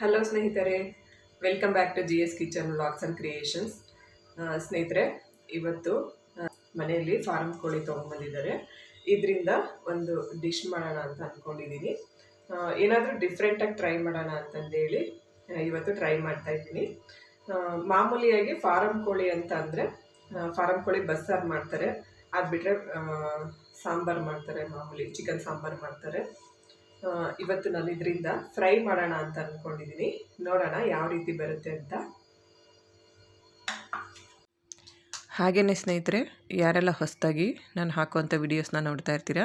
Hello ಸ್ನೇಹಿತರೆ welcome back to G S kitchen vlogs and creations ಸ್ನೇಹಿತರೆ, ಇವತ್ತು ಮನೆಯಲ್ಲಿ ಫಾರಮ್ ಕೋಳಿ ತೊಗೊಂಬಂದಿದ್ದಾರೆ ಇದರಿಂದ ಒಂದು ಡಿಶ್ ಮಾಡೋಣ ಅಂತ ಅಂದ್ಕೊಂಡಿದ್ದೀನಿ ಏನಾದರೂ ಡಿಫ್ರೆಂಟಾಗಿ ಟ್ರೈ ಮಾಡೋಣ ಅಂತಂದೇಳಿ ಇವತ್ತು ಟ್ರೈ ಮಾಡ್ತಾ ಇದ್ದೀನಿ. ಮಾಮೂಲಿಯಾಗಿ ಫಾರಮ್ ಕೋಳಿ ಅಂತ ಅಂದರೆ ಫಾರಂ ಕೋಳಿ ಬಸ್ಸಾರು ಮಾಡ್ತಾರೆ. ಅದು ಬಿಟ್ಟರೆ ಸಾಂಬಾರು ಮಾಡ್ತಾರೆ ಮಾಮೂಲಿ ಚಿಕನ್ ಸಾಂಬಾರು ಮಾಡ್ತಾರೆ. ಇವತ್ತು ನಾನು ಇದರಿಂದ ಫ್ರೈ ಮಾಡೋಣ ಅಂತ ಅಂದ್ಕೊಂಡಿದ್ದೀನಿ ನೋಡೋಣ ಯಾವ ರೀತಿ ಬರುತ್ತೆ ಅಂತ. ಹಾಗೆಯೇ ಸ್ನೇಹಿತರೆ, ಯಾರೆಲ್ಲ ಹೊಸದಾಗಿ ನಾನು ಹಾಕುವಂಥ ವೀಡಿಯೋಸ್ನ ನೋಡ್ತಾ ಇರ್ತೀರಾ,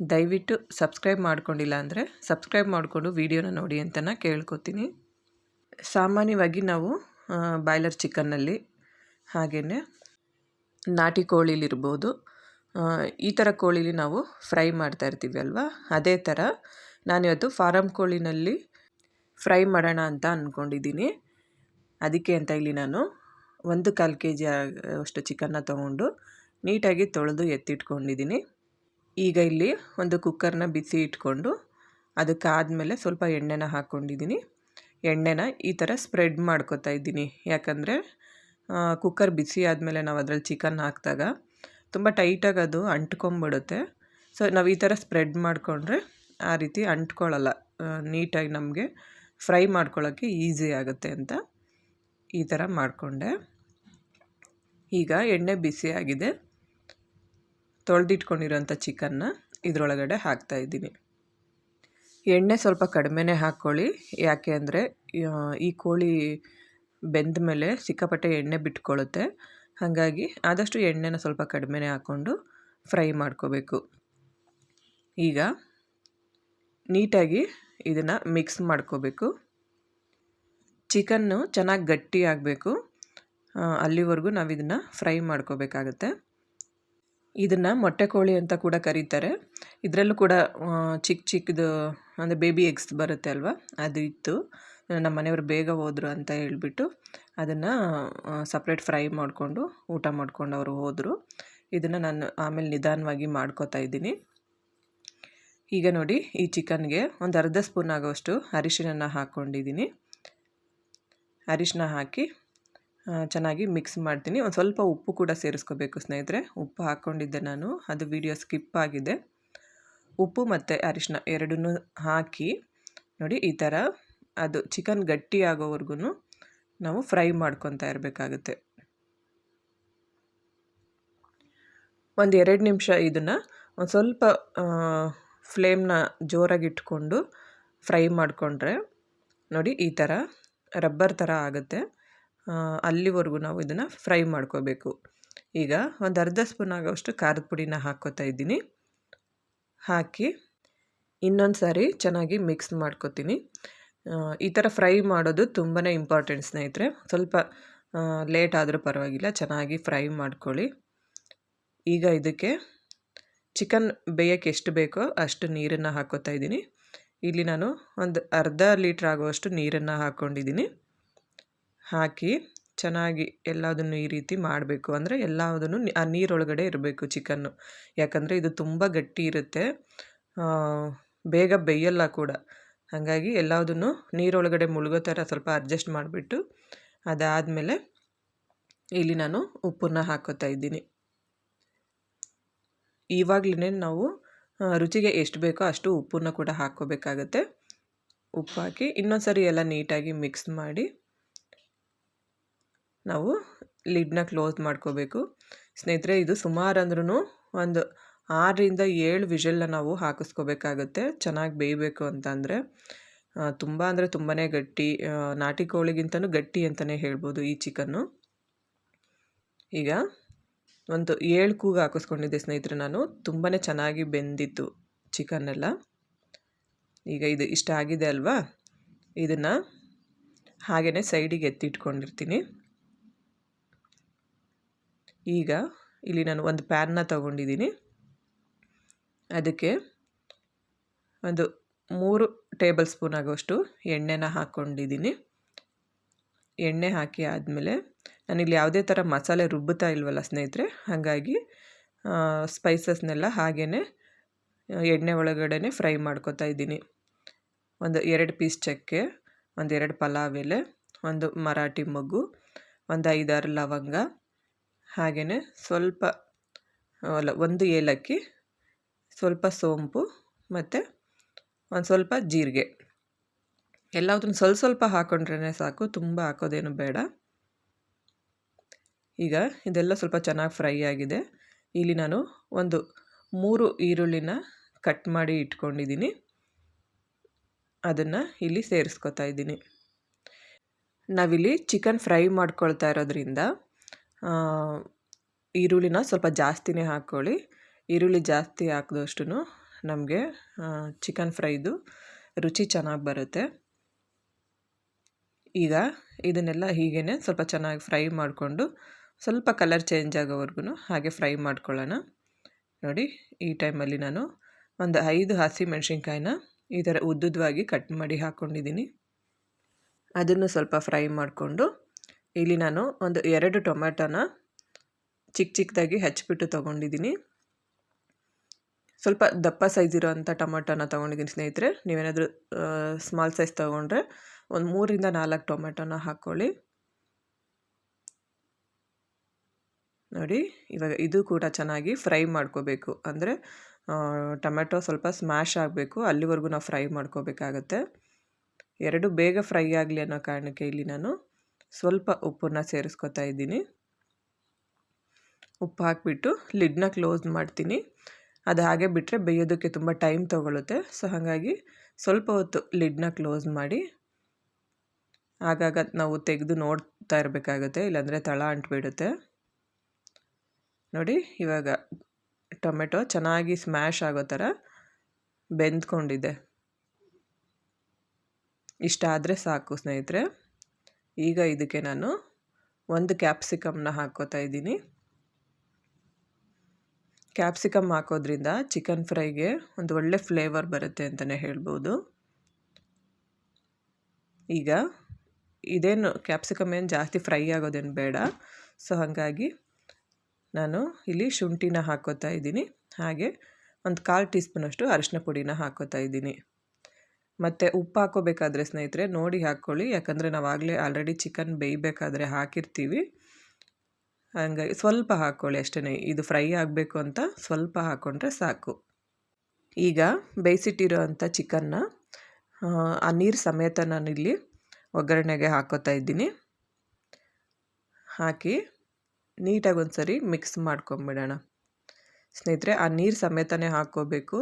ದಯವಿಟ್ಟು ಸಬ್ಸ್ಕ್ರೈಬ್ ಮಾಡ್ಕೊಂಡಿಲ್ಲ ಅಂದರೆ ಸಬ್ಸ್ಕ್ರೈಬ್ ಮಾಡಿಕೊಂಡು ವೀಡಿಯೋನ ನೋಡಿ ಅಂತ ನಾ ಕೇಳ್ಕೊತೀನಿ. ಸಾಮಾನ್ಯವಾಗಿ ನಾವು ಬಾಯ್ಲರ್ ಚಿಕನ್ನಲ್ಲಿ ಹಾಗೆಯೇ ನಾಟಿ ಕೋಳಿಲಿರ್ಬೋದು ಈ ಥರ ಕೋಳಿಲಿ ನಾವು ಫ್ರೈ ಮಾಡ್ತಾ ಇರ್ತೀವಿ ಅಲ್ವಾ? ಅದೇ ಥರ ನಾನಿವತ್ತು ಫಾರಮ್ ಕೋಳಿನಲ್ಲಿ ಫ್ರೈ ಮಾಡೋಣ ಅಂತ ಅಂದ್ಕೊಂಡಿದ್ದೀನಿ ಅದಕ್ಕೆ ಅಂತ ಇಲ್ಲಿ ನಾನು ಒಂದು ಕಾಲು ಕೆ ಜಿ ಅಷ್ಟು ಚಿಕನ್ನ ತೊಗೊಂಡು ನೀಟಾಗಿ ತೊಳೆದು ಎತ್ತಿಟ್ಕೊಂಡಿದ್ದೀನಿ. ಈಗ ಇಲ್ಲಿ ಒಂದು ಕುಕ್ಕರ್ನ ಬಿಸಿ ಇಟ್ಕೊಂಡು ಅದಕ್ಕಾದಮೇಲೆ ಸ್ವಲ್ಪ ಎಣ್ಣೆನ ಹಾಕ್ಕೊಂಡಿದ್ದೀನಿ ಎಣ್ಣೆನ ಈ ಥರ ಸ್ಪ್ರೆಡ್ ಮಾಡ್ಕೊತಾ ಇದ್ದೀನಿ. ಯಾಕಂದರೆ ಕುಕ್ಕರ್ ಬಿಸಿ ಆದಮೇಲೆ ನಾವು ಅದರಲ್ಲಿ ಚಿಕನ್ ಹಾಕಿದಾಗ ತುಂಬ ಟೈಟಾಗಿ ಅದು ಅಂಟ್ಕೊಂಬಿಡುತ್ತೆ. ಸೊ, ನಾವು ಈ ಥರ ಸ್ಪ್ರೆಡ್ ಮಾಡಿಕೊಂಡ್ರೆ ಆ ರೀತಿ ಅಂಟ್ಕೊಳ್ಳಲ್ಲ ನೀಟಾಗಿ ನಮಗೆ ಫ್ರೈ ಮಾಡ್ಕೊಳ್ಳೋಕ್ಕೆ ಈಸಿ ಆಗುತ್ತೆ ಅಂತ ಈ ಥರ ಮಾಡಿಕೊಂಡೆ. ಈಗ ಎಣ್ಣೆ ಬಿಸಿಯಾಗಿದೆ ತೊಳೆದಿಟ್ಕೊಂಡಿರೋಂಥ ಚಿಕನ್ನ ಇದರೊಳಗಡೆ ಹಾಕ್ತಾ ಇದ್ದೀನಿ. ಎಣ್ಣೆ ಸ್ವಲ್ಪ ಕಡಿಮೆನೇ ಹಾಕ್ಕೊಳ್ಳಿ. ಯಾಕೆ ಅಂದರೆ ಈ ಕೋಳಿ ಬೆಂದ ಮೇಲೆ ಸಿಕ್ಕಾಪಟ್ಟೆ ಎಣ್ಣೆ ಬಿಟ್ಕೊಳ್ಳುತ್ತೆ ಹಾಗಾಗಿ ಆದಷ್ಟು ಎಣ್ಣೆನ ಸ್ವಲ್ಪ ಕಡಿಮೆನೇ ಹಾಕ್ಕೊಂಡು ಫ್ರೈ ಮಾಡ್ಕೋಬೇಕು. ಈಗ ನೀಟಾಗಿ ಇದನ್ನು ಮಿಕ್ಸ್ ಮಾಡ್ಕೋಬೇಕು. ಚಿಕನ್ನು ಚೆನ್ನಾಗಿ ಗಟ್ಟಿ ಆಗಬೇಕು. ಅಲ್ಲಿವರೆಗೂ ನಾವು ಇದನ್ನು ಫ್ರೈ ಮಾಡ್ಕೋಬೇಕಾಗತ್ತೆ. ಇದನ್ನು ಮೊಟ್ಟೆ ಕೋಳಿ ಅಂತ ಕೂಡ ಕರೀತಾರೆ. ಇದರಲ್ಲೂ ಕೂಡ ಚಿಕ್ಕ ಚಿಕ್ಕದು ಅಂದರೆ ಬೇಬಿ ಎಗ್ಸ್ ಬರುತ್ತೆ ಅಲ್ವಾ? ಅದು ಇತ್ತು. ನಮ್ಮ ಮನೆಯವರು ಬೇಗ ಹೋದರು ಅಂತ ಹೇಳಿಬಿಟ್ಟು ಅದನ್ನು ಸಪ್ರೇಟ್ ಫ್ರೈ ಮಾಡಿಕೊಂಡು, ಊಟ ಮಾಡಿಕೊಂಡು ಅವರು ಹೋದರು. ಇದನ್ನು ನಾನು ಆಮೇಲೆ ನಿಧಾನವಾಗಿ ಮಾಡ್ಕೋತಾ ಇದ್ದೀನಿ. ಈಗ ನೋಡಿ, ಈ ಚಿಕನ್ಗೆ ಒಂದು ಅರ್ಧ ಸ್ಪೂನ್ ಆಗೋಷ್ಟು ಅರಿಶಿನ ಹಾಕ್ಕೊಂಡಿದ್ದೀನಿ ಅರಿಶಿನ ಹಾಕಿ ಚೆನ್ನಾಗಿ ಮಿಕ್ಸ್ ಮಾಡ್ತೀನಿ. ಒಂದು ಸ್ವಲ್ಪ ಉಪ್ಪು ಕೂಡ ಸೇರಿಸ್ಕೋಬೇಕು ಸ್ನೇಹಿತರೆ. ಉಪ್ಪು ಹಾಕ್ಕೊಂಡಿದ್ದೆ ನಾನು, ಅದು ವಿಡಿಯೋ ಸ್ಕಿಪ್ ಆಗಿದೆ. ಉಪ್ಪು ಮತ್ತು ಅರಿಶಿನ ಎರಡನ್ನೂ ಹಾಕಿ, ನೋಡಿ ಈ ಥರ ಅದು ಚಿಕನ್ ಗಟ್ಟಿ ಆಗೋವರೆಗೂ ನಾವು ಫ್ರೈ ಮಾಡ್ಕೊತಾ ಇರಬೇಕಾಗುತ್ತೆ. ಒಂದು ಎರಡು ನಿಮಿಷ ಇದನ್ನು ಒಂದು ಸ್ವಲ್ಪ ಫ್ಲೇಮ್ನ ಜೋರಾಗಿ ಇಟ್ಕೊಂಡು ಫ್ರೈ ಮಾಡಿಕೊಂಡ್ರೆ ನೋಡಿ ಈ ಥರ ರಬ್ಬರ್ ಥರ ಆಗುತ್ತೆ. ಅಲ್ಲಿವರೆಗೂ ನಾವು ಇದನ್ನು ಫ್ರೈ ಮಾಡ್ಕೋಬೇಕು. ಈಗ ಒಂದು ಅರ್ಧ ಸ್ಪೂನ್ ಆಗೋಷ್ಟು ಖಾರದ ಪುಡಿನ ಹಾಕ್ಕೋತಾ ಇದ್ದೀನಿ. ಹಾಕಿ ಇನ್ನೊಂದು ಸಾರಿ ಚೆನ್ನಾಗಿ ಮಿಕ್ಸ್ ಮಾಡ್ಕೊತೀನಿ. ಈ ಥರ ಫ್ರೈ ಮಾಡೋದು ತುಂಬಾ ಇಂಪಾರ್ಟೆಂಟ್, ಸ್ನೇಹಿತರೆ. ಸ್ವಲ್ಪ ಲೇಟ್ ಆದರೂ ಪರವಾಗಿಲ್ಲ, ಚೆನ್ನಾಗಿ ಫ್ರೈ ಮಾಡ್ಕೊಳ್ಳಿ. ಈಗ ಇದಕ್ಕೆ ಚಿಕನ್ ಬೇಯಕ್ಕೆ ಎಷ್ಟು ಬೇಕೋ ಅಷ್ಟು ನೀರನ್ನು ಹಾಕೋತಾ ಇದ್ದೀನಿ. ಇಲ್ಲಿ ನಾನು ಒಂದು ಅರ್ಧ ಲೀಟ್ರ್ ಆಗುವಷ್ಟು ನೀರನ್ನು ಹಾಕ್ಕೊಂಡಿದ್ದೀನಿ ಹಾಕಿ ಚೆನ್ನಾಗಿ ಎಲ್ಲದನ್ನು ಈ ರೀತಿ ಮಾಡಬೇಕು. ಅಂದರೆ ಎಲ್ಲದನ್ನು ಆ ನೀರೊಳಗಡೆ ಇರಬೇಕು ಚಿಕನ್ನು. ಯಾಕಂದರೆ ಇದು ತುಂಬ ಗಟ್ಟಿ ಇರುತ್ತೆ. ಬೇಗ ಬೇಯಲ್ಲ ಕೂಡ. ಹಾಗಾಗಿ ಎಲ್ಲದನ್ನು ನೀರೊಳಗಡೆ ಮುಳುಗೋ ಥರ ಸ್ವಲ್ಪ ಅಡ್ಜಸ್ಟ್ ಮಾಡಿಬಿಟ್ಟು ಅದಾದಮೇಲೆ ಇಲ್ಲಿ ನಾನು ಉಪ್ಪನ್ನ ಹಾಕೋತಾ ಇದ್ದೀನಿ. ಇವಾಗಲೇ ನಾವು ರುಚಿಗೆ ಎಷ್ಟು ಬೇಕೋ ಅಷ್ಟು ಉಪ್ಪನ್ನು ಕೂಡ ಹಾಕ್ಕೋಬೇಕಾಗತ್ತೆ. ಉಪ್ಪು ಹಾಕಿ ಇನ್ನೊಂದು ಸರಿ ಎಲ್ಲ ನೀಟಾಗಿ ಮಿಕ್ಸ್ ಮಾಡಿ ನಾವು ಲಿಡ್ನ ಕ್ಲೋಸ್ ಮಾಡ್ಕೋಬೇಕು. ಸ್ನೇಹಿತರೆ, ಇದು ಸುಮಾರು ಅಂದ್ರೂ ಒಂದು ಆರರಿಂದ ಏಳು ವಿಷಲ್ನ ನಾವು ಹಾಕಿಸ್ಕೋಬೇಕಾಗತ್ತೆ. ಚೆನ್ನಾಗಿ ಬೇಯಬೇಕು ಅಂತಂದರೆ ತುಂಬ ಅಂದರೆ ತುಂಬಾ ಗಟ್ಟಿ ನಾಟಿ ಕೋಳಿಗಿಂತನೂ ಗಟ್ಟಿ ಅಂತಲೇ ಹೇಳ್ಬೋದು ಈ ಚಿಕನ್ನು. ಈಗ ಒಂದು ಏಳು ಕೂಗು ಹಾಕಿಸ್ಕೊಂಡಿದ್ದೆ ಸ್ನೇಹಿತರೆ ನಾನು. ತುಂಬಾ ಚೆನ್ನಾಗಿ ಬೆಂದಿತ್ತು ಚಿಕನ್ನೆಲ್ಲ. ಈಗ ಇದು ಇಷ್ಟ ಆಗಿದೆ ಅಲ್ವಾ? ಇದನ್ನು ಹಾಗೆಯೇ ಸೈಡಿಗೆ ಎತ್ತಿಟ್ಕೊಂಡಿರ್ತೀನಿ. ಈಗ ಇಲ್ಲಿ ನಾನು ಒಂದು ಪ್ಯಾನ್ನ ತಗೊಂಡಿದ್ದೀನಿ. ಅದಕ್ಕೆ ಒಂದು ಮೂರು ಟೇಬಲ್ ಸ್ಪೂನ್ ಆಗೋಷ್ಟು ಎಣ್ಣೆನ ಹಾಕ್ಕೊಂಡಿದ್ದೀನಿ ಎಣ್ಣೆ ಹಾಕಿ ಆದಮೇಲೆ ನಾನಿಲ್ಲಿ ಯಾವುದೇ ಥರ ಮಸಾಲೆ ರುಬ್ಬುತ್ತಾ ಇಲ್ವಲ್ಲ ಸ್ನೇಹಿತರೆ, ಹಾಗಾಗಿ ಸ್ಪೈಸಸ್ನೆಲ್ಲ ಹಾಗೇ ಎಣ್ಣೆ ಒಳಗಡೆ ಫ್ರೈ ಮಾಡ್ಕೊತಾ ಇದ್ದೀನಿ. ಒಂದು ಎರಡು ಪೀಸ್ ಚಕ್ಕೆ ಒಂದೆರಡು ಪಲಾವ್ ಎಲೆ, ಒಂದು ಮರಾಠಿ ಮೊಗ್ಗು, ಒಂದು ಐದಾರು ಲವಂಗ ಹಾಗೆಯೇ ಸ್ವಲ್ಪ ಒಂದು ಏಲಕ್ಕಿ ಸ್ವಲ್ಪ ಸೋಂಪು ಮತ್ತು ಒಂದು ಸ್ವಲ್ಪ ಜೀರಿಗೆ. ಎಲ್ಲದನ್ನು ಸ್ವಲ್ಪ ಸ್ವಲ್ಪ ಹಾಕೊಂಡ್ರೇ ಸಾಕು, ತುಂಬ ಹಾಕೋದೇನು ಬೇಡ. ಈಗ ಇದೆಲ್ಲ ಸ್ವಲ್ಪ ಚೆನ್ನಾಗಿ ಫ್ರೈ ಆಗಿದೆ. ಇಲ್ಲಿ ನಾನು ಒಂದು ಮೂರು ಈರುಳ್ಳಿನ ಕಟ್ ಮಾಡಿ ಇಟ್ಕೊಂಡಿದ್ದೀನಿ. ಅದನ್ನು ಇಲ್ಲಿ ಸೇರಿಸ್ಕೊತಾ ಇದ್ದೀನಿ. ನಾವಿಲ್ಲಿ ಚಿಕನ್ ಫ್ರೈ ಮಾಡ್ಕೊಳ್ತಾ ಇರೋದ್ರಿಂದ ಈರುಳ್ಳಿನ ಸ್ವಲ್ಪ ಜಾಸ್ತಿನೇ ಹಾಕ್ಕೊಳ್ಳಿ ಈರುಳ್ಳಿ ಜಾಸ್ತಿ ಹಾಕಿದಷ್ಟು ನಮಗೆ ಚಿಕನ್ ಫ್ರೈದು ರುಚಿ ಚೆನ್ನಾಗಿ ಬರುತ್ತೆ. ಈಗ ಇದನ್ನೆಲ್ಲ ಹೀಗೇ ಸ್ವಲ್ಪ ಚೆನ್ನಾಗಿ ಫ್ರೈ ಮಾಡಿಕೊಂಡು ಸ್ವಲ್ಪ ಕಲರ್ ಚೇಂಜ್ ಆಗೋವರೆಗೂ ಹಾಗೆ ಫ್ರೈ ಮಾಡ್ಕೊಳ್ಳೋಣ. ನೋಡಿ, ಈ ಟೈಮಲ್ಲಿ ನಾನು ಒಂದು ಐದು ಹಸಿ ಮೆಣಸಿನ್ಕಾಯಿನ ಈ ಥರ ಉದ್ದುದ್ದವಾಗಿ ಕಟ್ ಮಾಡಿ ಹಾಕ್ಕೊಂಡಿದ್ದೀನಿ ಅದನ್ನು ಸ್ವಲ್ಪ ಫ್ರೈ ಮಾಡಿಕೊಂಡು ಇಲ್ಲಿ ನಾನು ಒಂದು ಎರಡು ಟೊಮ್ಯಾಟೋನ ಚಿಕ್ಕ ಚಿಕ್ಕದಾಗಿ ಹಚ್ಚಿಬಿಟ್ಟು ತೊಗೊಂಡಿದ್ದೀನಿ. ಸ್ವಲ್ಪ ದಪ್ಪ ಸೈಜ್ ಇರೋವಂಥ ಟೊಮೆಟೊನ ತೊಗೊಂಡಿದ್ದೀನಿ ಸ್ನೇಹಿತರೆ. ನೀವೇನಾದರೂ ಸ್ಮಾಲ್ ಸೈಜ್ ತೊಗೊಂಡ್ರೆ ಒಂದು ಮೂರಿಂದ ನಾಲ್ಕು ಟೊಮೆಟೊನ ಹಾಕ್ಕೊಳ್ಳಿ ನೋಡಿ, ಇವಾಗ ಇದು ಕೂಡ ಚೆನ್ನಾಗಿ ಫ್ರೈ ಮಾಡ್ಕೋಬೇಕು. ಅಂದರೆ ಟೊಮೆಟೊ ಸ್ವಲ್ಪ ಸ್ಮ್ಯಾಶ್ ಆಗಬೇಕು. ಅಲ್ಲಿವರೆಗೂ ನಾವು ಫ್ರೈ ಮಾಡ್ಕೋಬೇಕಾಗತ್ತೆ. ಎರಡು ಬೇಗ ಫ್ರೈ ಆಗಲಿ ಅನ್ನೋ ಕಾರಣಕ್ಕೆ ಇಲ್ಲಿ ನಾನು ಸ್ವಲ್ಪ ಉಪ್ಪನ್ನ ಸೇರಿಸ್ಕೊತಾ ಇದ್ದೀನಿ. ಉಪ್ಪು ಹಾಕಿಬಿಟ್ಟು ಲಿಡ್ನ ಕ್ಲೋಸ್ ಮಾಡ್ತೀನಿ. ಅದು ಹಾಗೆ ಬಿಟ್ಟರೆ ಬೇಯೋದಕ್ಕೆ ತುಂಬ ಟೈಮ್ ತೊಗೊಳುತ್ತೆ. ಸೊ, ಹಾಗಾಗಿ ಸ್ವಲ್ಪ ಹೊತ್ತು ಲಿಡ್ನ ಕ್ಲೋಸ್ ಮಾಡಿ ಆಗಾಗ ನಾವು ತೆಗೆದು ನೋಡ್ತಾ ಇರಬೇಕಾಗುತ್ತೆ, ಇಲ್ಲಾಂದರೆ ತಳ ಅಂಟ್ಬಿಡುತ್ತೆ. ನೋಡಿ, ಇವಾಗ ಟೊಮೆಟೊ ಚೆನ್ನಾಗಿ ಸ್ಮ್ಯಾಶ್ ಆಗೋ ಥರ ಬೆಂದ್ಕೊಂಡಿದೆ. ಇಷ್ಟ ಆದರೆ ಸಾಕು ಸ್ನೇಹಿತರೆ. ಈಗ ಇದಕ್ಕೆ ನಾನು ಒಂದು ಕ್ಯಾಪ್ಸಿಕಮ್ನ ಹಾಕ್ಕೋತಾ ಇದ್ದೀನಿ. ಕ್ಯಾಪ್ಸಿಕಮ್ ಹಾಕೋದ್ರಿಂದ ಚಿಕನ್ ಫ್ರೈಗೆ ಒಂದು ಒಳ್ಳೆ ಫ್ಲೇವರ್ ಬರುತ್ತೆ ಅಂತಲೇ ಹೇಳ್ಬೋದು. ಈಗ ಇದೇನು ಕ್ಯಾಪ್ಸಿಕಮ್ ಏನು ಜಾಸ್ತಿ ಫ್ರೈ ಆಗೋದೇನು ಬೇಡ. ಸೊ, ಹಾಗಾಗಿ ನಾನು ಇಲ್ಲಿ ಶುಂಠಿನ ಹಾಕೋತಾ ಇದ್ದೀನಿ. ಹಾಗೆ ಒಂದು ಕಾಲು ಟೀ ಸ್ಪೂನಷ್ಟು ಅರಿಶಿನ ಪುಡಿನ ಹಾಕೋತಾ ಇದ್ದೀನಿ. ಮತ್ತು ಉಪ್ಪು ಹಾಕೋಬೇಕಾದ್ರೆ ಸ್ನೇಹಿತರೆ ನೋಡಿ ಹಾಕ್ಕೊಳ್ಳಿ. ಯಾಕಂದರೆ ನಾವು ಆಗಲೇ ಆಲ್ರೆಡಿ ಚಿಕನ್ ಬೇಯಬೇಕಾದ್ರೆ ಹಾಕಿರ್ತೀವಿ. ಹಂಗಾಗಿ ಸ್ವಲ್ಪ ಹಾಕ್ಕೊಳ್ಳಿ ಅಷ್ಟೇ ಇದು ಫ್ರೈ ಆಗಬೇಕು ಅಂತ ಸ್ವಲ್ಪ ಹಾಕ್ಕೊಂಡ್ರೆ ಸಾಕು. ಈಗ ಬೇಯಿಸಿಟ್ಟಿರೋ ಅಂಥ ಚಿಕನ್ನ, ಆ ನೀರು ಸಮೇತ ನಾನಿಲ್ಲಿ ಒಗ್ಗರಣೆಗೆ ಹಾಕೋತಾ ಇದ್ದೀನಿ. ಹಾಕಿ ನೀಟಾಗಿ ಒಂದು ಸರಿ ಮಿಕ್ಸ್ ಮಾಡ್ಕೊಂಬಿಡೋಣ. ಸ್ನೇಹಿತರೆ, ಆ ನೀರು ಸಮೇತನೇ ಹಾಕ್ಕೋಬೇಕು.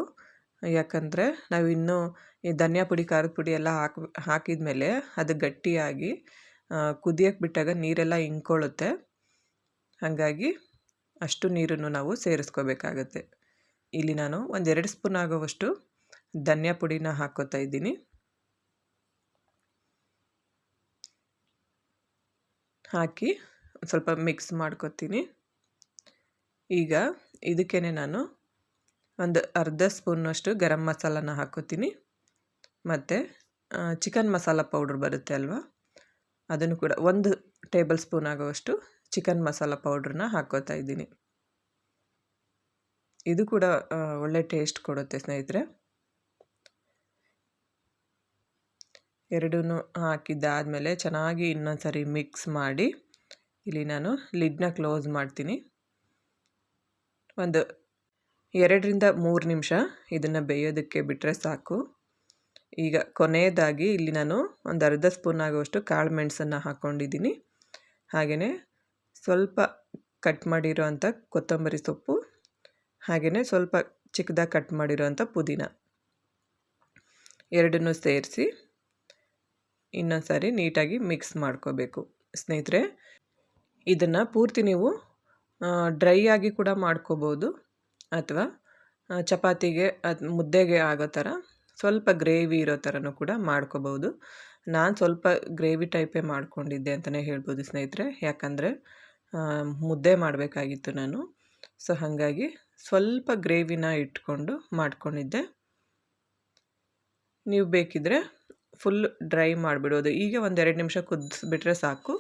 ಯಾಕಂದರೆ ನಾವು ಇನ್ನೂ ಈ ಧನಿಯಾ ಪುಡಿ, ಖಾರದ ಪುಡಿ ಎಲ್ಲ ಹಾಕಿ ಹಾಕಿದ ಮೇಲೆ ಅದು ಗಟ್ಟಿಯಾಗಿ ಕುದಿಯೋಕ್ಕೆ ಬಿಟ್ಟಾಗ ನೀರೆಲ್ಲ ಇಂಕೊಳ್ಳುತ್ತೆ ಹಾಗಾಗಿ ಅಷ್ಟು ನೀರನ್ನು ನಾವು ಸೇರಿಸ್ಕೋಬೇಕಾಗತ್ತೆ. ಇಲ್ಲಿ ನಾನು ಒಂದೆರಡು ಸ್ಪೂನ್ ಆಗುವಷ್ಟು ಧನಿಯಾ ಪುಡಿನ ಹಾಕೋತಾ ಇದ್ದೀನಿ. ಹಾಕಿ ಸ್ವಲ್ಪ ಮಿಕ್ಸ್ ಮಾಡ್ಕೊತೀನಿ. ಈಗ ಇದಕ್ಕೇ ನಾನು ಒಂದು ಅರ್ಧ ಸ್ಪೂನಷ್ಟು ಗರಂ ಮಸಾಲನ ಹಾಕೋತೀನಿ. ಮತ್ತು ಚಿಕನ್ ಮಸಾಲ ಪೌಡ್ರ್ ಬರುತ್ತೆ ಅಲ್ವಾ? ಅದನ್ನು ಕೂಡ ಒಂದು ಟೇಬಲ್ ಸ್ಪೂನ್ ಆಗುವಷ್ಟು ಚಿಕನ್ ಮಸಾಲ ಪೌಡ್ರನ್ನ ಹಾಕೋತಾ ಇದ್ದೀನಿ. ಇದು ಕೂಡ ಒಳ್ಳೆ ಟೇಸ್ಟ್ ಕೊಡುತ್ತೆ ಸ್ನೇಹಿತರೆ. ಎರಡೂ ಹಾಕಿದ್ದಾದಮೇಲೆ ಚೆನ್ನಾಗಿ ಇನ್ನೊಂದು ಸರಿ ಮಿಕ್ಸ್ ಮಾಡಿ, ಇಲ್ಲಿ ನಾನು ಲಿಡ್ನ ಕ್ಲೋಸ್ ಮಾಡ್ತೀನಿ. ಒಂದು ಎರಡರಿಂದ ಮೂರು ನಿಮಿಷ ಇದನ್ನು ಬೇಯೋದಕ್ಕೆ ಬಿಟ್ಟರೆ ಸಾಕು. ಈಗ ಕೊನೆಯದಾಗಿ ಇಲ್ಲಿ ನಾನು ಒಂದು ಅರ್ಧ ಸ್ಪೂನ್ ಆಗುವಷ್ಟು ಕಾಳು ಮೆಣಸನ್ನು ಹಾಕ್ಕೊಂಡಿದ್ದೀನಿ ಹಾಗೆಯೇ ಸ್ವಲ್ಪ ಕಟ್ ಮಾಡಿರೋ ಅಂಥ ಕೊತ್ತಂಬರಿ ಸೊಪ್ಪು ಹಾಗೆಯೇ ಸ್ವಲ್ಪ ಚಿಕ್ಕದಾಗಿ ಕಟ್ ಮಾಡಿರೋಂಥ ಪುದೀನ. ಎರಡನ್ನೂ ಸೇರಿಸಿ ಇನ್ನೊಂದು ಸಾರಿ ನೀಟಾಗಿ ಮಿಕ್ಸ್ ಮಾಡ್ಕೋಬೇಕು. ಸ್ನೇಹಿತರೆ, ಇದನ್ನು ಪೂರ್ತಿ ನೀವು ಡ್ರೈ ಆಗಿ ಕೂಡ ಮಾಡ್ಕೋಬೋದು. ಅಥವಾ ಚಪಾತಿಗೆ ಅದು ಮುದ್ದೆಗೆ ಆಗೋ ಥರ ಸ್ವಲ್ಪ ಗ್ರೇವಿ ಇರೋ ಥರನೂ ಕೂಡ ಮಾಡ್ಕೋಬೋದು. ನಾನು ಸ್ವಲ್ಪ ಗ್ರೇವಿ ಟೈಪೇ ಮಾಡ್ಕೊಂಡಿದ್ದೆ ಅಂತಲೇ ಹೇಳ್ಬೋದು ಸ್ನೇಹಿತರೆ. ಯಾಕಂದರೆ ಮುದ್ದೆ ಮಾಡಬೇಕಾಗಿತ್ತು ನಾನು. ಸೊ ಹಾಗಾಗಿ ಸ್ವಲ್ಪ ಗ್ರೇವಿನ ಇಟ್ಕೊಂಡು ಮಾಡ್ಕೊಂಡಿದ್ದೆ. ನೀವು ಬೇಕಿದ್ದರೆ ಫುಲ್ ಡ್ರೈ ಮಾಡಿಬಿಡೋದು. ಈಗ ಒಂದು ಎರಡು ನಿಮಿಷ ಕುದಿಸ್ಬಿಟ್ರೆ ಸಾಕು.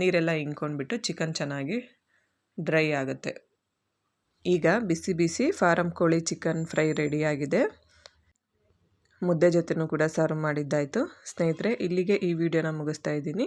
ನೀರೆಲ್ಲ ಇಂಕೊಂಡ್ಬಿಟ್ಟು ಚಿಕನ್ ಚೆನ್ನಾಗಿ ಡ್ರೈ ಆಗುತ್ತೆ. ಈಗ ಬಿಸಿ ಬಿಸಿ ಫಾರಮ್ ಕೋಳಿ ಚಿಕನ್ ಫ್ರೈ ರೆಡಿಯಾಗಿದೆ ಮುದ್ದೆ ಜೊತೆನೂ ಕೂಡ ಸರ್ವ್ ಮಾಡಿದ್ದಾಯಿತು. ಸ್ನೇಹಿತರೆ, ಇಲ್ಲಿಗೆ ಈ ವಿಡಿಯೋನ ಮುಗಿಸ್ತಾ ಇದ್ದೀನಿ.